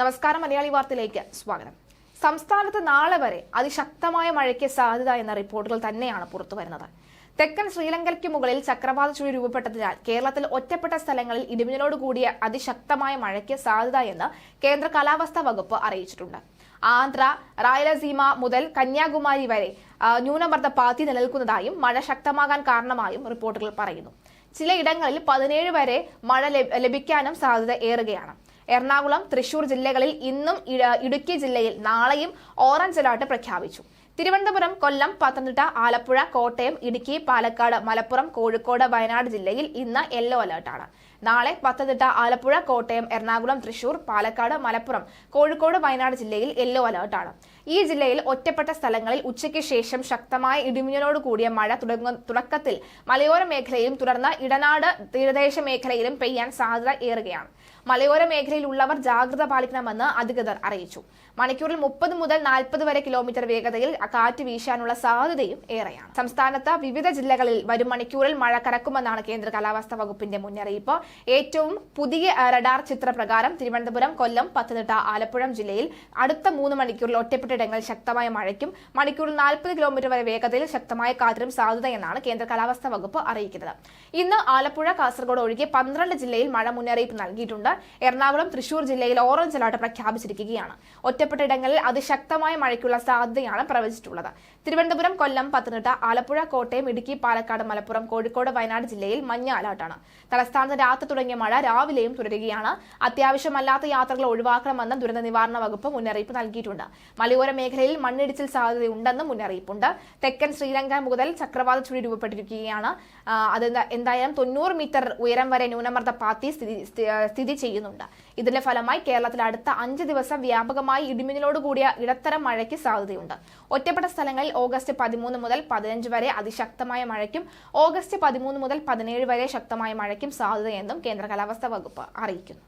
നമസ്കാരം മലയാളി വാർത്തയിലേക്ക് സ്വാഗതം. സംസ്ഥാനത്ത് നാളെ വരെ അതിശക്തമായ മഴയ്ക്ക് സാധ്യത എന്ന റിപ്പോർട്ടുകൾ തന്നെയാണ് പുറത്തു വരുന്നത്. തെക്കൻ ശ്രീലങ്കയ്ക്ക് മുകളിൽ ചക്രവാത ചുഴി രൂപപ്പെട്ടതിനാൽ കേരളത്തിൽ ഒറ്റപ്പെട്ട സ്ഥലങ്ങളിൽ ഇടിമിന്നലോട് കൂടിയ അതിശക്തമായ മഴയ്ക്ക് സാധ്യത എന്ന് കേന്ദ്ര കാലാവസ്ഥാ വകുപ്പ് അറിയിച്ചിട്ടുണ്ട്. ആന്ധ്ര റായലസീമ മുതൽ കന്യാകുമാരി വരെ ന്യൂനമർദ്ദ പാത്തി നിലനിൽക്കുന്നതായും മഴ ശക്തമാകാൻ കാരണമായും റിപ്പോർട്ടുകൾ പറയുന്നു. ചിലയിടങ്ങളിൽ പതിനേഴ് വരെ മഴ ലഭ- ലഭിക്കാനും സാധ്യത ഏറുകയാണ്. എറണാകുളം തൃശൂർ ജില്ലകളിൽ ഇന്നും ഇടുക്കി ജില്ലയിൽ നാളെയും ഓറഞ്ച് അലർട്ട് പ്രഖ്യാപിച്ചു. തിരുവനന്തപുരം കൊല്ലം പത്തനംതിട്ട ആലപ്പുഴ കോട്ടയം ഇടുക്കി പാലക്കാട് മലപ്പുറം കോഴിക്കോട് വയനാട് ജില്ലയിൽ ഇന്ന് യെല്ലോ അലർട്ടാണ്. നാളെ പത്തനംതിട്ട ആലപ്പുഴ കോട്ടയം എറണാകുളം തൃശൂർ പാലക്കാട് മലപ്പുറം കോഴിക്കോട് വയനാട് ജില്ലയിൽ യെല്ലോ അലർട്ടാണ് ഈ ജില്ലയിൽ ഒറ്റപ്പെട്ട സ്ഥലങ്ങളിൽ ഉച്ചയ്ക്ക് ശേഷം ശക്തമായ ഇടിമിന്നലോട് കൂടിയ മഴ തുടക്കത്തിൽ മലയോര മേഖലയിലും തുടർന്ന് ഇടനാട് തീരദേശ മേഖലയിലും പെയ്യാൻ സാധ്യത ഏറുകയാണ്. മലയോര മേഖലയിലുള്ളവർ ജാഗ്രത പാലിക്കണമെന്ന് അധികൃതർ അറിയിച്ചു. മണിക്കൂറിൽ മുപ്പത് മുതൽ നാൽപ്പത് വരെ കിലോമീറ്റർ വേഗതയിൽ കാറ്റ് വീശാനുള്ള സാധ്യതയും ഏറെയാണ്. സംസ്ഥാനത്ത് വിവിധ ജില്ലകളിൽ വരും മണിക്കൂറിൽ മഴ കനക്കുമെന്നാണ് കേന്ദ്ര കാലാവസ്ഥാ വകുപ്പിന്റെ മുന്നറിയിപ്പ്. ഏറ്റവും പുതിയ റഡാർ ചിത്രപ്രകാരം തിരുവനന്തപുരം കൊല്ലം പത്തനംതിട്ട ആലപ്പുഴ ജില്ലയിൽ അടുത്ത മൂന്ന് മണിക്കൂറിൽ ഒറ്റപ്പെട്ടയിടങ്ങളിൽ ശക്തമായ മഴയ്ക്കും മണിക്കൂറിൽ നാൽപ്പത് കിലോമീറ്റർ വരെ വേഗതയിൽ ശക്തമായ കാറ്റിനും സാധ്യതയെന്നാണ് കേന്ദ്ര കാലാവസ്ഥാ വകുപ്പ് അറിയിക്കുന്നത്. ഇന്ന് ആലപ്പുഴ കാസർഗോഡ് ഒഴികെ പന്ത്രണ്ട് ജില്ലയിൽ മഴ മുന്നറിയിപ്പ് നൽകിയിട്ടുണ്ട്. എറണാകുളം തൃശൂർ ജില്ലയിൽ ഓറഞ്ച് അലർട്ട് പ്രഖ്യാപിച്ചിരിക്കുകയാണ്. ഒറ്റപ്പെട്ട ഇടങ്ങളിൽ അതിശക്തമായ മഴയ്ക്കുള്ള സാധ്യതയാണ് പ്രവചിച്ചിട്ടുള്ളത്. തിരുവനന്തപുരം കൊല്ലം പത്തനംതിട്ട ആലപ്പുഴ കോട്ടയം ഇടുക്കി പാലക്കാട് മലപ്പുറം കോഴിക്കോട് വയനാട് ജില്ലയിൽ മഞ്ഞ അലർട്ടാണ്. തലസ്ഥാനത്ത് തുടങ്ങിയ മഴ രാവിലെയും തുടരുകയാണ്. അത്യാവശ്യമല്ലാത്ത യാത്രകൾ ഒഴിവാക്കണമെന്ന് ദുരന്ത നിവാരണ വകുപ്പ് മുന്നറിയിപ്പ് നൽകിയിട്ടുണ്ട്. മലയോര മേഖലയിൽ മണ്ണിടിച്ചിൽ സാധ്യതയുണ്ടെന്നും മുന്നറിയിപ്പുണ്ട്. തെക്കൻ ശ്രീലങ്ക മുതൽ ചക്രവാത ചുഴി രൂപപ്പെട്ടിരിക്കുകയാണ്. അത് എന്തായാലും തൊണ്ണൂറ് മീറ്റർ ഉയരം വരെ ന്യൂനമർദ്ദ പാത്തി സ്ഥിതി സ്ഥിതി ചെയ്യുന്നുണ്ട്. ഇതിന്റെ ഫലമായി കേരളത്തിൽ അടുത്ത അഞ്ച് ദിവസം വ്യാപകമായി ഇടിമിന്നലോട് കൂടിയ ഇടത്തരം മഴയ്ക്ക് സാധ്യതയുണ്ട്. ഒറ്റപ്പെട്ട സ്ഥലങ്ങളിൽ ഓഗസ്റ്റ് പതിമൂന്ന് മുതൽ പതിനഞ്ച് വരെ അതിശക്തമായ മഴയ്ക്കും ഓഗസ്റ്റ് പതിമൂന്ന് മുതൽ പതിനേഴ് വരെ ശക്തമായ മഴയ്ക്കും സാധ്യതയെന്നും കേന്ദ്ര കാലാവസ്ഥാ വകുപ്പ് അറിയിക്കുന്നു